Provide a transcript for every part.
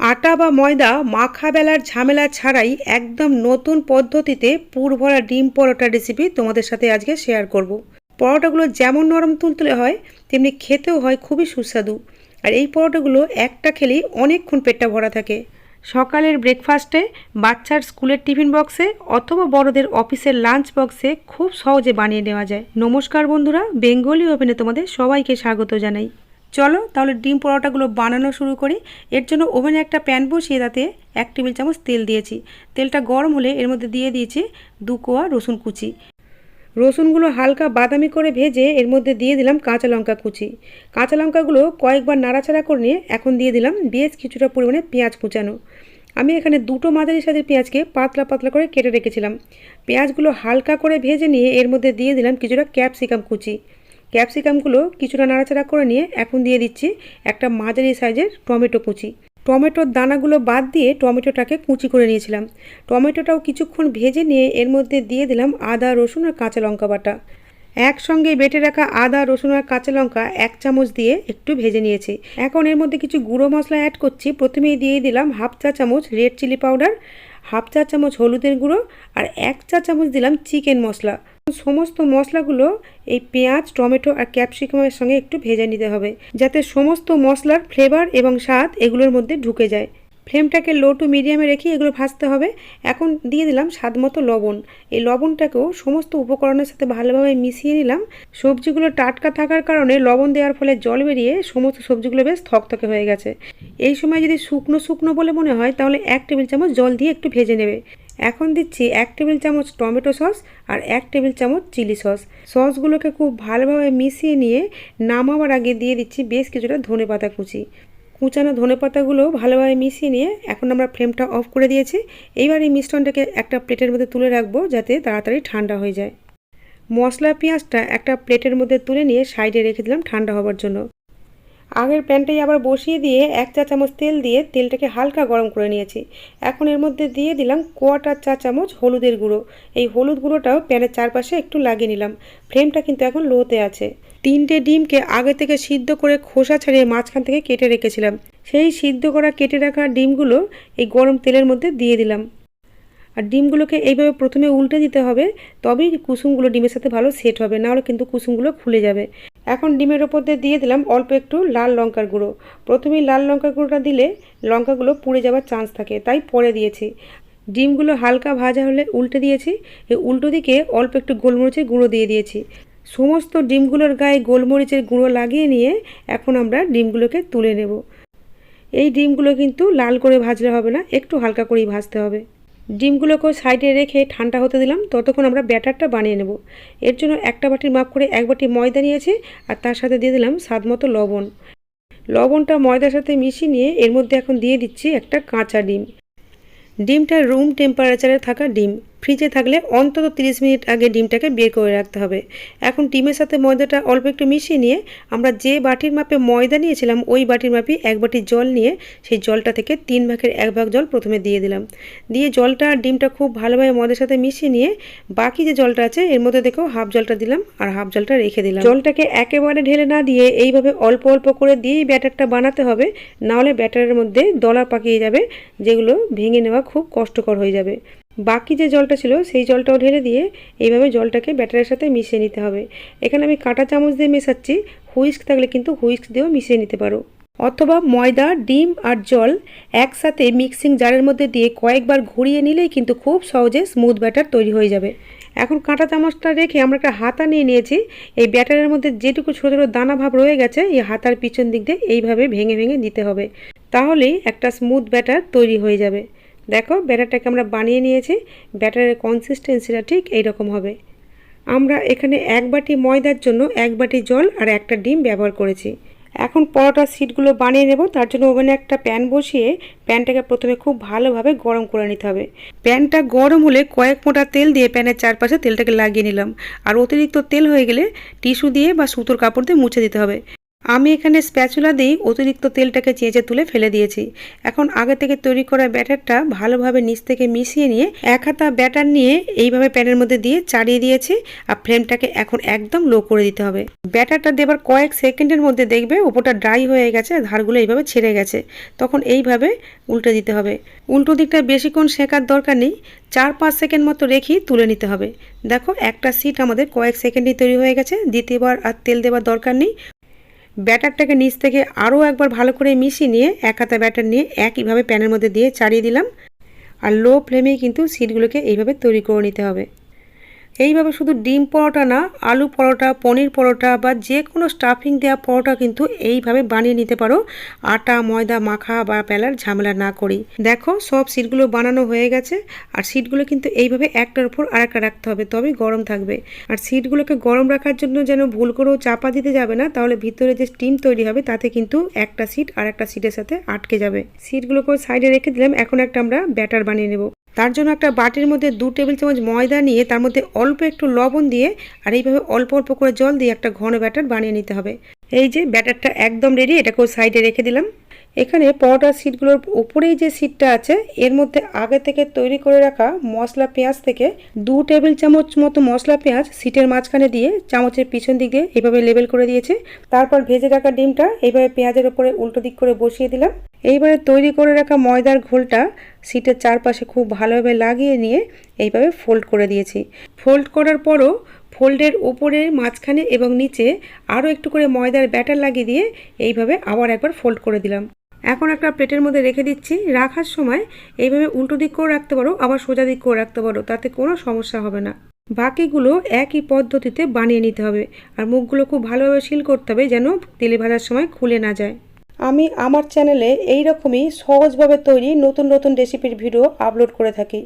আটা বা ময়দা মাখা বেলার ঝামেলা ছাড়াই একদম নতুন পদ্ধতিতে পুর ভরা ডিম পরোটা রেসিপি তোমাদের সাথে আজকে শেয়ার করব। পরোটাগুলো যেমন নরম তুলতুলে হয়, তেমনি খেতেও হয় খুবই সুস্বাদু। আর এই পরোটাগুলো একটা খেলেই অনেকক্ষণ পেটটা ভরা থাকে। সকালের ব্রেকফাস্টে বাচ্চার স্কুলের টিফিন বক্সে অথবা বড়দের অফিসের লাঞ্চ বক্সে খুব সহজে বানিয়ে নেওয়া যায়। নমস্কার বন্ধুরা, বেঙ্গলি ওভেনে তোমাদের সবাইকে স্বাগত জানাই। চলো তাহলে ডিম পরোটাগুলো বানানো শুরু করি। এর জন্য ওভেনে একটা প্যান বসিয়ে তাতে এক টেবিল চামচ তেল দিয়েছি। তেলটা গরম হলে এর মধ্যে দিয়ে দিয়েছি দু কোয়া রসুন কুচি। রসুনগুলো হালকা বাদামি করে ভেজে এর মধ্যে দিয়ে দিলাম কাঁচা লঙ্কা কুচি। কাঁচা লঙ্কাগুলো কয়েকবার নাড়াচাড়া করে নিয়ে এখন দিয়ে দিলাম বেশ কিছুটা পরিমাণে পেঁয়াজ কুচানো। আমি এখানে দুটো মাঝারি সাজের পেঁয়াজকে পাতলা পাতলা করে কেটে রেখেছিলাম। পেঁয়াজগুলো হালকা করে ভেজে নিয়ে এর মধ্যে দিয়ে দিলাম কিছুটা ক্যাপসিকাম কুচি। ক্যাপসিকামগুলো কিছুটা নাড়াচাড়া করে নিয়ে এখন দিয়ে দিচ্ছি একটা মাঝারি সাইজের টমেটো কুচি। টমেটোর দানাগুলো বাদ দিয়ে টমেটোটাকে কুচি করে নিয়েছিলাম। টমেটোটাও কিছুক্ষণ ভেজে নিয়ে এর মধ্যে দিয়ে দিলাম আদা, রসুন আর কাঁচা লঙ্কা বাটা। একসঙ্গে বেটে রাখা আদা, রসুন আর কাঁচা লঙ্কা এক চামচ দিয়ে একটু ভেজে নিয়েছি। এখন এর মধ্যে কিছু গুঁড়ো মশলা অ্যাড করছি। প্রথমেই দিয়ে দিলাম হাফ চা চামচ রেড চিলি পাউডার হাফ চা চামচ হলুদের গুঁড়ো আর এক চা চামচ দিলাম চিকেন মশলা। সমস্ত মশলাগুলো এই পেঁয়াজ, টমেটো আর ক্যাপসিকামের সঙ্গে একটু ভেজে নিতে হবে, যাতে সমস্ত মশলার ফ্লেভার এবং স্বাদ এগুলোর মধ্যে ঢুকে যায়। ফ্লেমটাকে লো টু মিডিয়ামে রেখে এগুলো ভাজতে হবে। এখন দিয়ে দিলাম স্বাদ মতো লবণ। এই লবণটাকেও সমস্ত উপকরণের সাথে ভালোভাবে মিশিয়ে নিলাম। সবজিগুলো টাটকা থাকার কারণে লবণ দেওয়ার ফলে জল বেরিয়ে সমস্ত সবজিগুলো বেশ থকথকে হয়ে গেছে। এই সময় যদি শুকনো শুকনো বলে মনে হয়, তাহলে এক টেবিল চামচ জল দিয়ে একটু ভেজে নেবে। এখন দিচ্ছি এক টেবিল চামচ টমেটো সস আর এক টেবিল চামচ চিলি সস। সসগুলোকে খুব ভালোভাবে মিশিয়ে নিয়ে নামাবার আগে দিয়ে দিচ্ছি বেশ কিছুটা ধনে পাতা কুচি। কুচানো ধনে পাতাগুলো ভালোভাবে মিশিয়ে নিয়ে এখন আমরা ফ্লেমটা অফ করে দিয়েছি। এইবার এই মিশ্রণটাকে একটা প্লেটের মধ্যে তুলে রাখব যাতে তাড়াতাড়ি ঠান্ডা হয়ে যায়। মশলা, পেঁয়াজটা একটা প্লেটের মধ্যে তুলে নিয়ে সাইডে রেখে দিলাম ঠান্ডা হবার জন্য। আগের প্যানটাই আবার বসিয়ে দিয়ে এক চা চামচ তেল দিয়ে তেলটাকে হালকা গরম করে নিয়েছি। এখন এর মধ্যে দিয়ে দিলাম কোয়াটার চা চামচ হলুদের গুঁড়ো। এই হলুদ গুঁড়োটাও প্যানের চারপাশে একটু লাগিয়ে নিলাম। ফ্লেমটা কিন্তু এখন লোতে আছে। তিনটে ডিমকে আগে থেকে সিদ্ধ করে খোসা ছাড়িয়ে মাঝখান থেকে কেটে রেখেছিলাম। সেই সিদ্ধ করা কেটে রাখা ডিমগুলো এই গরম তেলের মধ্যে দিয়ে দিলাম। আর ডিমগুলোকে এইভাবে প্রথমে উল্টে দিতে হবে, তবেই কুসুমগুলো ডিমের সাথে ভালো সেট হবে, নাহলে কিন্তু কুসুমগুলো খুলে যাবে। এখন ডিমের ওপর দিয়ে দিয়ে দিলাম অল্প একটু লাল লঙ্কার গুঁড়ো। প্রথমেই লাল লঙ্কার গুঁড়োটা দিলে লঙ্কাগুলো পুড়ে যাওয়ার চান্স থাকে, তাই পরে দিয়েছি। ডিমগুলো হালকা ভাজা হলে উল্টে দিয়েছি, এই উল্টো দিকে অল্প একটু গোলমরিচের গুঁড়ো দিয়ে দিয়েছি। সমস্ত ডিমগুলোর গায়ে গোলমরিচের গুঁড়ো লাগিয়ে নিয়ে এখন আমরা ডিমগুলোকে তুলে নেব। এই ডিমগুলো কিন্তু লাল করে ভাজলে হবে না, একটু হালকা করেই ভাজতে হবে। ডিমগুলোকেও সাইডে রেখে ঠান্ডা হতে দিলাম। ততক্ষণ আমরা ব্যাটারটা বানিয়ে নেব। এর জন্য একটা বাটির মাপ করে এক বাটি ময়দা নিয়েছি আর তার সাথে দিয়ে দিলাম স্বাদ মতো লবণ। লবণটা ময়দার সাথে মিশিয়ে নিয়ে এর মধ্যে এখন দিয়ে দিচ্ছি একটা কাঁচা ডিম। ডিমটা রুম টেম্পারেচারে থাকা ডিম। ফ্রিজে থাকলে অন্তত 30 মিনিট আগে ডিমটাকে বের করে রাখতে হবে। এখন ডিমের সাথে ময়দাটা অল্প একটু মিশিয়ে নিয়ে আমরা যে বাটির মাপে ময়দা নিয়েছিলাম, ওই বাটির মাপে এক বাটি জল নিয়ে সেই জলটা থেকে তিন ভাগের এক ভাগ জল প্রথমে দিয়ে দিলাম। দিয়ে জলটা আর ডিমটা খুব ভালোভাবে ময়দার সাথে মিশিয়ে নিয়ে বাকি যে জলটা আছে, এর মধ্যে দেখো হাফ জলটা দিলাম আর হাফ জলটা রেখে দিলাম। জলটাকে একেবারে ঢেলে না দিয়ে এইভাবে অল্প অল্প করে দিয়েই ব্যাটারটা বানাতে হবে, নাহলে ব্যাটারের মধ্যে দলা পাকিয়ে যাবে, যেগুলো ভেঙে নেওয়া খুব কষ্টকর হয়ে যাবে। বাকি যে জলটা ছিল, সেই জলটাও ঢেলে দিয়ে এইভাবে জলটাকে ব্যাটারের সাথে মিশিয়ে নিতে হবে। এখানে আমি কাঁটা চামচ দিয়ে মেশাচ্ছি। হুইস্ক থাকলে কিন্তু হুইস্ক দিয়েও মিশিয়ে নিতে পারো। অথবা ময়দা, ডিম আর জল একসাথে মিক্সিং জারের মধ্যে দিয়ে কয়েকবার ঘুরিয়ে নিলেই কিন্তু খুব সহজে স্মুথ ব্যাটার তৈরি হয়ে যাবে। এখন কাঁটা চামচটা রেখে আমরা একটা হাতা নিয়ে নিয়েছি। এই ব্যাটারের মধ্যে যেটুকু ছোটো ছোটো দানা ভাব রয়ে গেছে, এই হাতার পিছন দিক দিয়ে এইভাবে ভেঙে ভেঙে দিতে হবে। তাহলেই একটা স্মুথ ব্যাটার তৈরি হয়ে যাবে। দেখো, ব্যাটারটাকে আমরা বানিয়ে নিয়েছি। ব্যাটারের কনসিস্টেন্সিটা ঠিক এইরকম হবে। আমরা এখানে এক বাটি ময়দার জন্য এক বাটি জল আর একটা ডিম ব্যবহার করেছি। এখন পরোটার সিটগুলো বানিয়ে নেব। তার জন্য ওভেনে একটা প্যান বসিয়ে প্যানটাকে প্রথমে খুব ভালোভাবে গরম করে নিতে হবে। প্যানটা গরম হলে কয়েক মোটা তেল দিয়ে প্যানের চারপাশে তেলটাকে লাগিয়ে নিলাম। আর অতিরিক্ত তেল হয়ে গেলে টিস্যু দিয়ে বা সুতোর কাপড় দিয়ে মুছে দিতে হবে। আমি এখানে স্প্যাচুলা দিয়েই অতিরিক্ত তেলটাকে চেঁচে তুলে ফেলে দিয়েছি। এখন আগে থেকে তৈরি করা ব্যাটারটা ভালোভাবে নিচ থেকে মিশিয়ে নিয়ে এক হাতা ব্যাটার নিয়ে এইভাবে প্যানের মধ্যে দিয়ে চাড়িয়ে দিয়েছি আর ফ্লেমটাকে এখন একদম লো করে দিতে হবে। ব্যাটারটা দেবার কয়েক সেকেন্ডের মধ্যে দেখবে উপরটা ড্রাই হয়ে গেছে, ধারগুলো এইভাবে ছেড়ে গেছে। তখন এইভাবে উল্টে দিতে হবে। উল্টো দিকটা বেশিক্ষণ শেখার দরকার নেই, চার পাঁচ সেকেন্ড মতো রেখেই তুলে নিতে হবে। দেখো, একটা সিট আমাদের কয়েক সেকেন্ডই তৈরি হয়ে গেছে, দ্বিতীয়বার আর তেল দেওয়ার দরকার নেই। ব্যাটারটাকে নিচ থেকে আরও একবার ভালো করে মিশিয়ে নিয়ে, এক হাতা ব্যাটার নিয়ে একইভাবে প্যানের মধ্যে দিয়ে চাড়িয়ে দিলাম। আর লো ফ্লেমে কিন্তু সিটগুলোকে এইভাবে তৈরি করে নিতে হবে। এইভাবে শুধু ডিম পরোটা না, আলু পরোটা, পনির পরোটা বা যে কোনো স্টাফিং দেওয়া পরোটা কিন্তু এইভাবে বানিয়ে নিতে পারো। আটা, ময়দা, মাখা বা পেলার ঝামেলা না করি। দেখো, সব সিটগুলো বানানো হয়ে গেছে আর সিটগুলো কিন্তু এইভাবে একটার উপর আরেকটা রাখতে হবে তবে গরম থাকবে। আর সিটগুলোকে গরম রাখার জন্য যেন ভুল করেও চাপা দিতে যাবে না, তাহলে ভিতরে যে স্টিম তৈরি হবে তাতে কিন্তু একটা সিট আর একটা সিটের সাথে আটকে যাবে। সিটগুলোকে সাইডে রেখে দিলাম, এখন একটা আমরা ব্যাটার বানিয়ে নেব। তার জন্য একটা বাটির মধ্যে দু টেবিল চামচ ময়দা নিয়ে তার মধ্যে অল্প একটু লবণ দিয়ে আর এইভাবে অল্প অল্প করে জল দিয়ে একটা ঘন ব্যাটার বানিয়ে নিতে হবে। এই যে ব্যাটারটা একদম রেডি এটাকেও সাইডে রেখে দিলাম। এখানে পরোটার সিটগুলোর উপরেই যে সিটটা আছে, এর মধ্যে আগে থেকে তৈরি করে রাখা মশলা পেঁয়াজ থেকে দু টেবিল চামচ মতো মশলা পেঁয়াজ সিটের মাঝখানে দিয়ে চামচের পিছন দিকে দিয়ে এইভাবে লেবেল করে দিয়েছে। তারপর ভেজে রাখা ডিমটা এইভাবে পেঁয়াজের ওপরে উল্টো দিক করে বসিয়ে দিলাম। এইবারে তৈরি করে রাখা ময়দার ঘোলটা সিটের চারপাশে খুব ভালোভাবে লাগিয়ে নিয়ে এইভাবে ফোল্ড করে দিয়েছি। ফোল্ড করার পরও ফোল্ডের ওপরে মাঝখানে এবং নিচে আরও একটু করে ময়দার ব্যাটার লাগিয়ে দিয়ে এইভাবে আবার একবার ফোল্ড করে দিলাম। এখন একটা প্লেটের মধ্যে রেখে দিচ্ছি। রাখার সময় এইভাবে উল্টো দিক করেও রাখতে পারো, আবার সোজা দিক করে রাখতে পারো, তাতে কোনো সমস্যা হবে না। বাকিগুলো একই পদ্ধতিতে বানিয়ে নিতে হবে আর মুখগুলো খুব ভালোভাবে সিল করতে হবে যেন তেলে ভাজার সময় খুলে না যায়। আমি আমার চ্যানেলে এই রকমই সহজভাবে তৈরি নতুন নতুন রেসিপির ভিডিও আপলোড করে থাকি।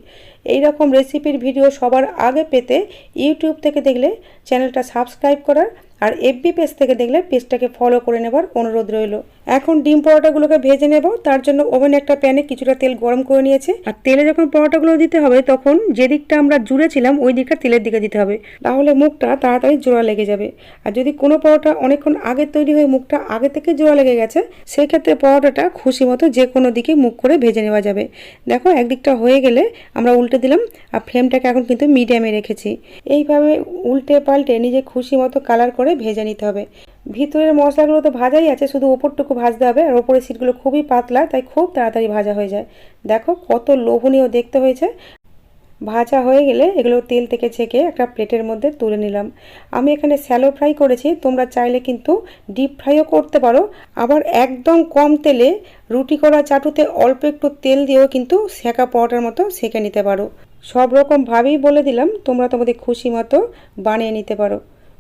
এই রকম রেসিপির ভিডিও সবার আগে পেতে ইউটিউব থেকে দেখলে চ্যানেলটা সাবস্ক্রাইব করার আর এফবি পেজ থেকে দেখলে পেজটাকে ফলো করে নেবার অনুরোধ রইল। এখন ডিম পরোটাগুলোকে ভেজে নেব। তার জন্য ওভেনে একটা প্যানে কিছুটা তেল গরম করে নিয়েছে। আর তেলে যখন পরোটাগুলো দিতে হবে, তখন যে দিকটা আমরা জুড়েছিলাম, ওই দিকটা তেলের দিকে দিতে হবে। তাহলে মুখটা তাড়াতাড়ি জোড়া লেগে যাবে। আর যদি কোনো পরোটা অনেকক্ষণ আগে তৈরি হয়ে মুখটা আগে থেকে জোড়া লেগে গেছে সেই ক্ষেত্রে পরোটাটা খুশি মতো যে কোনো দিকে মুখ করে ভেজে নেওয়া যাবে। দেখো, একদিকটা হয়ে গেলে আমরা উল্টে দিলাম, আর ফ্লেমটাকে এখন কিন্তু মিডিয়ামে রেখেছি। এইভাবে উল্টে পাল্টে নিজে খুশি মতো কালার করে ভেজে নিতে হবে। ভিতরের মশলাগুলো তো ভাজাই আছে, শুধু ওপরটুকু ভাজতে হবে আর ওপরের সিটগুলো খুবই পাতলা, তাই খুব তাড়াতাড়ি ভাজা হয়ে যায়। দেখো কত লোভনীয় দেখতে হয়েছে। ভাজা হয়ে গেলে এগুলো তেল থেকে ছেঁকে একটা প্লেটের মধ্যে তুলে নিলাম। আমি এখানে স্যালো ফ্রাই করেছি, তোমরা চাইলে কিন্তু ডিপ ফ্রাইও করতে পারো। আবার একদম কম তেলে রুটি করা চাটুতে অল্প একটু তেল দিয়েও কিন্তু সেঁকা পরোটার মতো সেঁকে নিতে পারো। সব রকমভাবেই বলে দিলাম, তোমরা তোমাদের খুশি মতো বানিয়ে নিতে পারো।